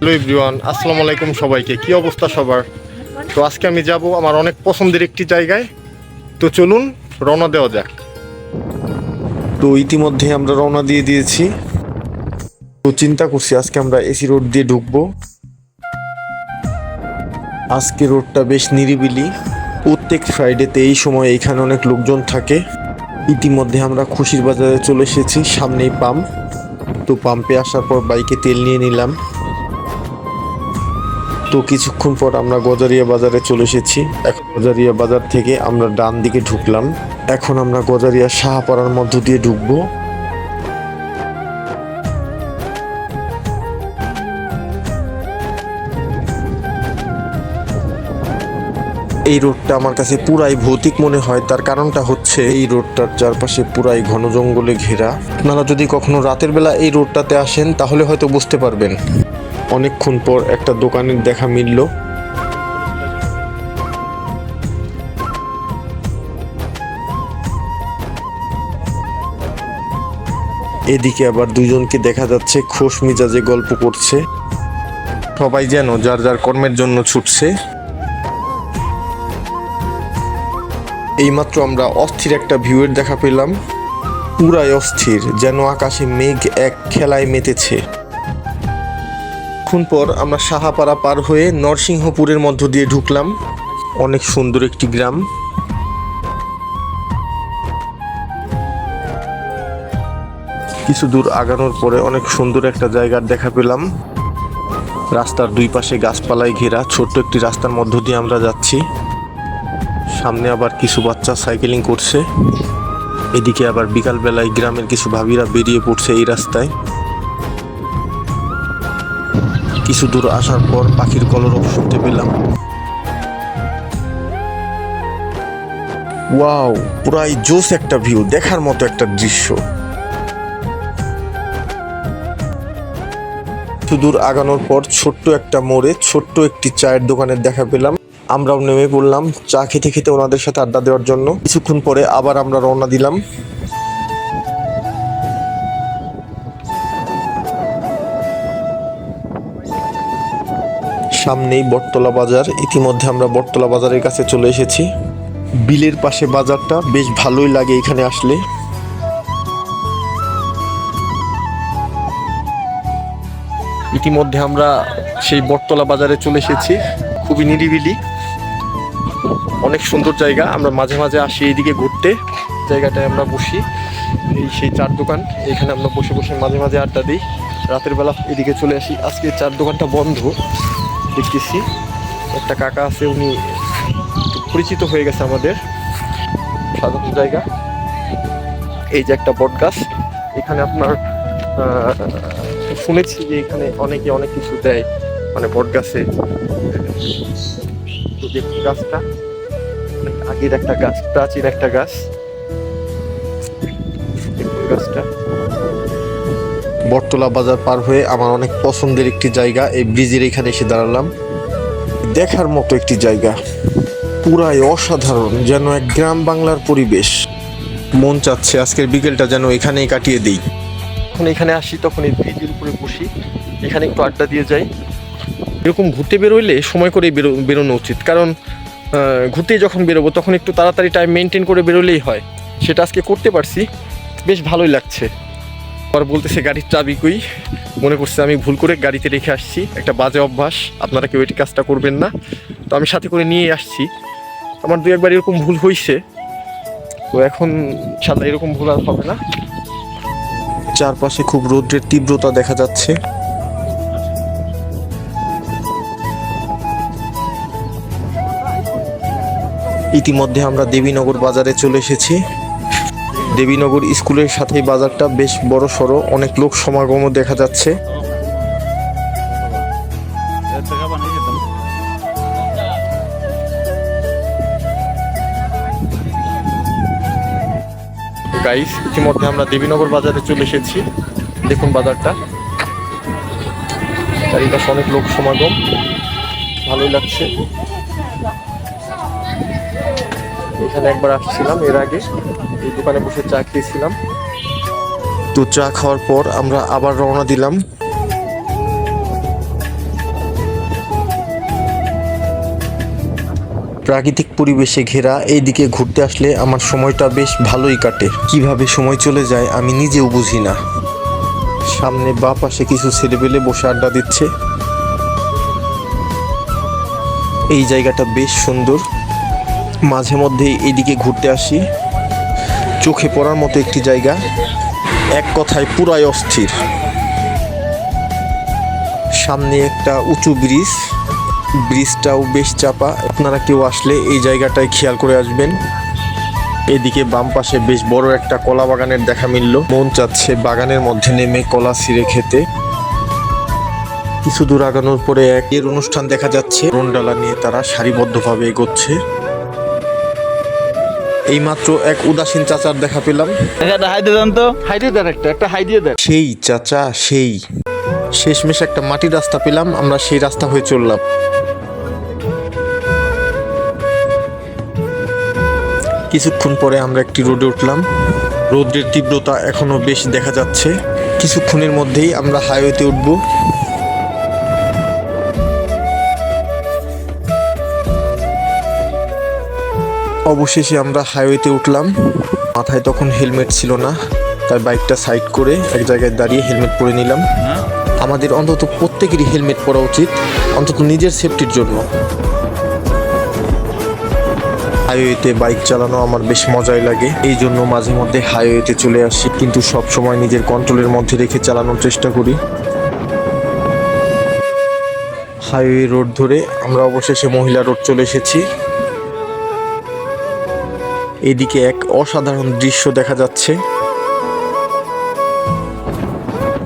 Hello everyone, আসসালামু আলাইকুম সবাইকে। কি অবস্থা সবার? তো আজকে আমি যাব আমার অনেক পছন্দের একটি জায়গায়। তো চলুন, রওনা দেওয়া যাক। তো ইতিমধ্যে আমরা রওনা দিয়ে দিয়েছি। তো চিন্তা করছি আজকে আমরা এসি রোড দিয়ে ঢুকবো। আজকে রোডটা বেশ নিরিবিলি। প্রত্যেক ফ্রাইডেতে এই সময় এখানে অনেক লোকজন থাকে। ইতিমধ্যে আমরা খুশির বাজারে চলে এসেছি, সামনেই পাম্প। তো পাম্পে আসার পর বাইকে তেল নিয়ে নিলাম। তো কিছুক্ষণ পর আমরা গজারিয়া বাজারে চলে এসেছি। এখন গজারিয়া বাজার থেকে আমরা ডান দিকে ঢুকলাম। এখন আমরা গজারিয়া শাহপাড়ার মধ্য দিয়ে ঢুকবো। এই রোডটা আমার কাছে পুরাই ভৌতিক মনে হয়। তার কারণটা হচ্ছে এই রোডটার চারপাশে পুরাই ঘন জঙ্গলে ঘেরা। আপনারা যদি কখনো রাতের বেলা এই রোডটাতে আসেন, তাহলে হয়তো বুঝতে পারবেন। অনেকক্ষণ পর একটা দোকানের দেখা মিলল। এদিকে আবার দুজনকে দেখা যাচ্ছে, খোশ মিজাজে গল্প করছে। সবাই যেন যার যার কর্মের জন্য ছুটছে। এইমাত্র আমরা অস্থির একটা ভিউয়ের দেখা পেলাম। পুরাই অস্থির, যেন আকাশে মেঘ এক খেলায় মেতেছে। কিছুক্ষণ পর আমরা সাহাপাড়া পার হয়ে নরসিংহপুরের মধ্য দিয়ে ঢুকলাম। অনেক সুন্দর একটি গ্রাম। কিছু দূর আগানোর পরে অনেক সুন্দর একটা জায়গার দেখা পেলাম। রাস্তার দুই পাশে গাছপালায় ঘেরা ছোট্ট একটি রাস্তার মধ্য দিয়ে আমরা যাচ্ছি। সামনে আবার কিছু বাচ্চা সাইকেলিং করছে। এদিকে আবার বিকালবেলায় গ্রামের কিছু ভাবিরা বেরিয়ে পড়ছে এই রাস্তায়। কিছু দূর আসার পর পাখির কলরব শুনতে পেলাম। ওয়াও, পুরাই জোস একটা ভিউ, দেখার মতো একটা দৃশ্য। দূর আগানোর পর ছোট্ট একটা মোড়ে ছোট্ট একটি চায়ের দোকানের দেখা পেলাম। আমরাও নেমে পড়লাম, চা খেতে খেতে ওনাদের সাথে আড্ডা দেওয়ার জন্য। কিছুক্ষণ পরে আবার আমরা রওনা দিলাম। সামনেই বটতলা বাজার। ইতিমধ্যে আমরা বটতলা বাজারের কাছে চলে এসেছি। বিলের পাশে বাজারটা বেশ ভালোই লাগে এখানে আসলে। ইতিমধ্যে আমরা সেই বটতলা বাজারে চলে এসেছি। খুবই নিরিবিলি। অনেক সুন্দর জায়গা। আমরা মাঝে মাঝে আসি এইদিকে ঘুরতে। জায়গাটায় আমরা বসি। এই সেই চার দোকান। এখানে আমরা বসে বসে মাঝে মাঝে আড্ডা দিই। রাতের বেলা এদিকে চলে আসি। আজকে চার দোকানটা বন্ধ। দেখতেছি। একটা কাকা আছে, উনি পরিচিত হয়ে গেছে আমাদের। সাধারণ জায়গা। এই যে একটা বট গাছ। এখানে আপনার শুনেছি যে এখানে অনেকে অনেক কিছু দেয় মানে বট গাছে। গাছটা আগের একটা গাছ, প্রাচীন একটা গাছ। গাছটা। বটতলা বাজার পার হয়ে আমার অনেক পছন্দের একটি জায়গা এই ব্রিজের এখানে এসে দাঁড়ালাম। দেখার মতো একটি জায়গা। পুরাই অসাধারণ যেন এক গ্রাম বাংলার পরিবেশ। মন চাচ্ছে আজকের বিকেলটা যেন এখানেই কাটিয়ে দিই। যখন এখানে আসি তখন এই ব্রিজের উপরে বসি। এখানে একটু আড্ডা দিয়ে যাই। এরকম ঘুরতে বেরোইলে সময় করে বেরো বেরোনো উচিত। কারণ ঘুরতে যখন বেরোবো তখন একটু তাড়াতাড়ি টাইম মেনটেন করে বেরোলেই হয়। সেটা আজকে করতে পারছি। বেশ ভালোই লাগছে। আবার বলতেছে, গাড়ির চাবি কই? মনে করছে আমি ভুল করে গাড়িতে রেখে আসছি। একটা বাজে অভ্যাস, আপনারা কেউ এটি কাজটা করবেন না। তো আমি সাথে করে নিয়ে আসছি। আমার দু একবার এরকম ভুল হয়েছে তো এখন সাদা এরকম ভুল আর হবে না। চারপাশে খুব রৌদ্রের তীব্রতা দেখা যাচ্ছে। ইতিমধ্যে আমরা দেবীনগর বাজারে চলে এসেছি। দেবীনগর স্কুলের সাথেই বাজারটা বেশ বড় সড়ো, অনেক লোক সমাগমও দেখা যাচ্ছে। গাইস ইতিমধ্যে আমরা দেবীনগর বাজারে চলে এসেছি। দেখুন বাজারটা। চারিপাশে অনেক লোক সমাগম। ভালোই লাগছে। এখানে একবার আসছিলাম এর আগে। এই দোকানে বসে চা খেয়েছিলাম। তো চা খাওয়ার পর আমরা আবার রওনা দিলাম। প্রাকৃতিক পরিবেশে ঘেরা এই দিকে ঘুরতে আসলে আমার সময়টা বেশ ভালোই কাটে। কীভাবে সময় চলে যায় আমি নিজেও বুঝি না। সামনে বা পাশে কিছু ছেলেবেলে বসে আড্ডা দিচ্ছে। এই জায়গাটা বেশ সুন্দর। মাঝে মধ্যে এইদিকে ঘুরতে আসি। চোখে পড়ার মতো একটি জায়গা। এক কথায় পুরাই অস্থির। সামনে একটা উঁচু ব্রিজ। ব্রিজটাও বেশ চাপা। আপনারা কেউ আসলে এই জায়গাটায় খেয়াল করে আসবেন। এদিকে বাম পাশে বেশ বড় একটা কলা বাগানের দেখা মিলল। মন চাচ্ছে বাগানের মধ্যে নেমে কলা ছিঁড়ে খেতে। কিছু দূর আগানোর পরে এক এর অনুষ্ঠান দেখা যাচ্ছে। রোনডালা নিয়ে তারা সারিবদ্ধভাবে এগোচ্ছে। এইমাত্র এক উদাসীন চাচার দেখা পেলাম। দেন তো। হাই দিয়ে দেন একটা একটা হাই দেন। সেই চাচা সেই। শেষমেশ একটা মাটির রাস্তা পেলাম আমরা সেই রাস্তা হয়ে চললাম। কিছুক্ষণ পরে আমরা একটি রোডে উঠলাম। রোদের তীব্রতা এখনও বেশ দেখা যাচ্ছে। কিছুক্ষণের মধ্যেই আমরা হাইওয়েতে উঠব। অবশেষে আমরা হাইওয়েতে উঠলাম। মাথায় তখন হেলমেট ছিল না, তাই বাইকটা সাইড করে এক জায়গায় দাঁড়িয়ে হেলমেট পরে নিলাম। আমাদের অন্তত প্রত্যেকেরই হেলমেট পরা উচিত, অন্তত নিজের সেফটির জন্য। হাইওয়েতে বাইক চালানো আমার বেশ মজাই লাগে। এই জন্য মাঝে মধ্যে হাইওয়েতে চলে আসি, কিন্তু সব সময় নিজের কন্ট্রোলের মধ্যে রেখে চালানোর চেষ্টা করি। হাইওয়ে রোড ধরে আমরা অবশেষে মহিলা রোড চলে এসেছি। এদিকে এক অসাধারণ দৃশ্য দেখা যাচ্ছে।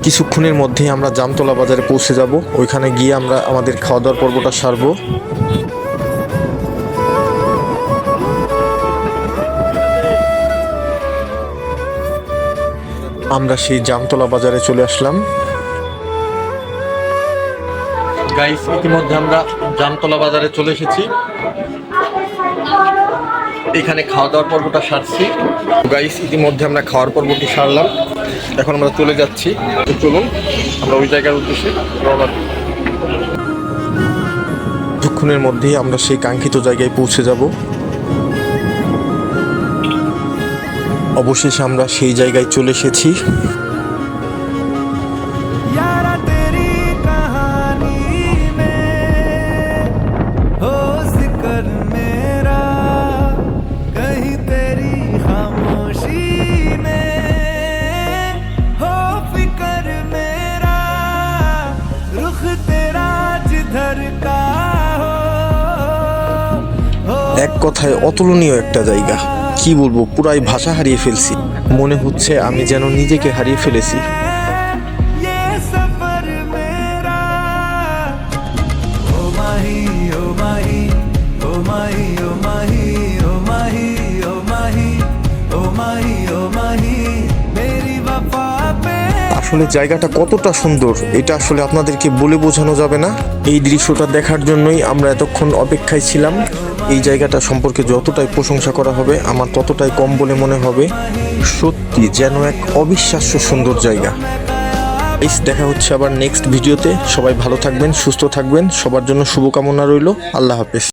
কিছুক্ষণের মধ্যেই আমরা জামতলা বাজারে পৌঁছে যাব। ওইখানে গিয়ে আমরা আমাদের খাওয়া দাওয়ার পর্বটা সারবো। আমরা সেই জামতলা বাজারে চলে আসলাম। গাইস ইতিমধ্যে আমরা জামতলা বাজারে চলে এসেছি। এখানে খাওয়া দাওয়ার পর্বটা সারছি। গাইস ইতিমধ্যে আমরা খাওয়ার পর্বটি সারলাম। এখন আমরা চলে যাচ্ছি। চলুন, আমরা ওই জায়গার উদ্দেশ্যে রওনা। কিছুক্ষণের মধ্যেই আমরা সেই কাঙ্ক্ষিত জায়গায় পৌঁছে যাব। অবশেষে আমরা সেই জায়গায় চলে এসেছি। কথায় অতুলনীয় একটা জায়গা। কি বলব, পুরাই ভাষা হারিয়ে ফেলছি। মনে হচ্ছে আমি যেন নিজেকে হারিয়ে ফেলেছি। আসলে জায়গাটা কতটা সুন্দর, এটা আসলে আপনাদেরকে বলে বোঝানো যাবে না। এই দৃশ্যটা দেখার জন্যই আমরা এতক্ষণ অপেক্ষায় ছিলাম। এই জায়গাটা সম্পর্কে যতটাই প্রশংসা করা হবে, আমার ততটাই কম বলে মনে হবে। সত্যি যেন এক অবিশ্বাস্য সুন্দর জায়গা। এই দেখা হচ্ছে আবার নেক্সট ভিডিওতে সবাই ভালো থাকবেন, সুস্থ থাকবেন। সবার জন্য শুভকামনা রইল। আল্লাহ হাফেজ।